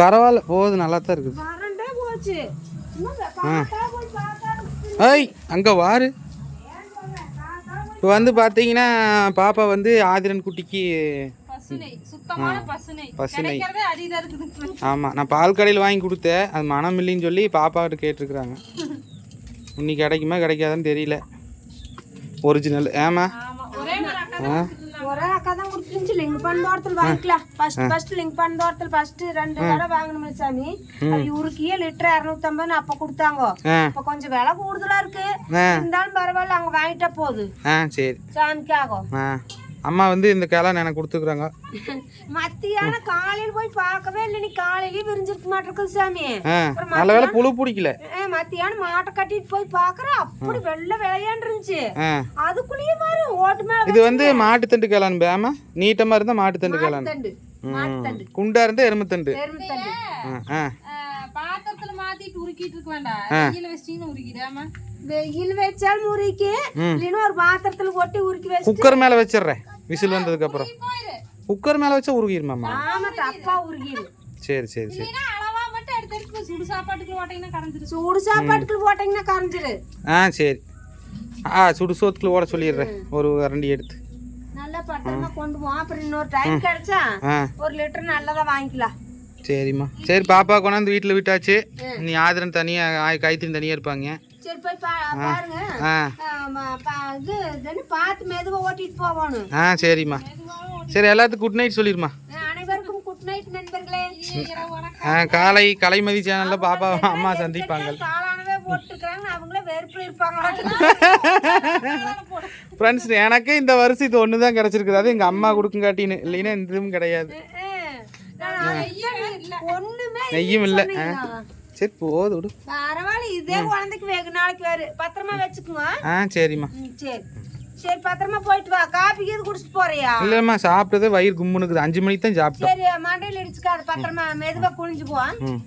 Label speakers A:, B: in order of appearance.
A: பரவாயில்ல போகுது நல்லா தான் இருக்குது ஐய் அங்கே வாரு. இப்போ வந்து பார்த்தீங்கன்னா பாப்பா வந்து ஆதிரன் குட்டிக்கு
B: பசுனை
A: ஆமாம் நான் பால் கடையில் வாங்கி கொடுத்தேன். அது மனம் இல்லைன்னு சொல்லி பாப்பாக்கிட்ட கேட்டிருக்கிறாங்க. இன்னைக்கு கிடைக்குமா கிடைக்காதான்னு தெரியல. ஒரிஜினல் ஏமா
B: ஆமா ஒரே அக்கா
A: ஆ?
C: ஒரே அக்கா தான் கொடுத்துருந்துச்சு. லிங்க் பண்ண வாரத்தில் வாங்கிக்கலாம் ஃபர்ஸ்ட் ஃபர்ஸ்ட் லிங்க் பண்ண வாரத்தில் ஃபர்ஸ்ட் ரெண்டு தடவை வாங்கணும் சாமி அது இவருக்கே லிட்டர் இரநூத்தம்பதுன்னு அப்போ கொடுத்தாங்க. இப்போ கொஞ்சம் விலை கூடுதலா இருக்கு. இருந்தாலும் பரவாயில்ல அங்க வாங்கிட்டா போகுது
A: சரி.
C: சாமிக்காகும்
A: ஆ. அம்மா வந்து இந்த கிளை எனக்கு கொடுத்துக்குறாங்க.
C: மத்தியானம் காலையில போய் பார்க்கவே இல்லை. நீ காலையிலயே விரிஞ்சிருக்க மாட்டிருக்குது சாமி.
A: ஆ. நல்ல வேலை புழு பிடிக்கல.
C: மத்தியானம் மாட்டை கட்டிட்டு போய் பாக்குறேன் அப்படி வெள்ளை விளையாண்டு இருந்துச்சு
A: ஆ.
C: அதுக்குள்ளேயே பாரு ஓட்டு மேல
A: இது வந்து மாட்டுத்தண்டு கிளான்னு பேமா நீட்டமாக இருந்தால் மாட்டுத்தண்டு கிளான்னு
C: தண்டு மாட்டுத்தண்டு
A: குண்டா இருந்தால் எருமைத்தண்டு
C: எருமை தண்டு.
A: ஆ. ஆ.
B: ஆ, பாத்திரத்துல மாத்திட்டு உருக்கிட்டு இருக்க வேண்டாம். வச்சிட்டீங்கன்னு உருக்கிடாம
C: வெயில் வச்சாலும் முறிக்கு இல்லைன்னா ஒரு பாத்திரத்துல ஒட்டி உருக்கி வச்சு
A: குக்கர் மேலே வச்சிடுறேன். விசில் வந்ததுக்கப்புறம்
B: போயிரு.
A: குக்கர் மேலே வச்சா உருகிருமாம்மா?
C: ஆமா தப்பா உருகிடு
A: சரி சரி சரி.
B: எடுத்து எடுத்து சுடு ஓட்டிங்கன்னா
C: சாப்பாட்டுக்குள்ள கரைஞ்சிரு
A: ஆ சரி. ஆ சுடு சோத்துக்குள்ள ஓட சொல்லிடுறேன். ஒரு கரண்டி எடுத்து.
C: நல்லா பத்திரமா கொண்டு போவோம் அப்புறம் இன்னொரு டைம் கிடைச்சா
A: ஆ.
C: ஒரு லிட்டர் நல்லதா வாங்கிக்கலாம்.
A: சரிம்மா. சரி பாப்பா கொண்டாந்து வீட்டில் விட்டாச்சு. நீ ஆதரன் தனியாக கைத்தின் தனியாக இருப்பாங்க.
C: சரி போய் பாருங்க. இது பார்த்து மெதுவா ஓட்டிட்டு போகணும்
A: ஆ சரிம்மா. சரி எல்லாத்துக்கும் குட் நைட் சொல்லிடுமா.
C: அனைவருக்கும் குட் நைட் நண்பர்களே.
A: காலை கலைமதி சேனலில் பாப்பா அம்மா சந்திப்பாங்க. ஃப்ரெண்ட்ஸ் எனக்கு இந்த வருஷம் இது ஒன்று தான் கிடச்சிருக்குது. அது எங்கள் அம்மா கொடுக்குங்காட்டின்னு. இல்லைன்னா இந்த இதுவும் கிடையாது நெய்யும் இல்லை. சரி போது விடு.
C: பரவாயில்ல இதே குழந்தைக்கு வெகு நாளைக்கு வேறு. பத்திரமா வச்சுக்குங்க
A: ஆ சரிம்மா.
C: சரி. சரி பத்திரமா போயிட்டு வா. காப்பி கீது குடிச்சிட்டு போறியா?
A: இல்லைம்மா சாப்பிட்டதே வயிறு கும்முனுக்குது. அஞ்சு மணிக்கு தான் சாப்பிட்டோம்.
C: சரி மண்டையில் இடிச்சுக்காத பத்திரமா மெதுவா குனிஞ்சு போ.
A: ம்.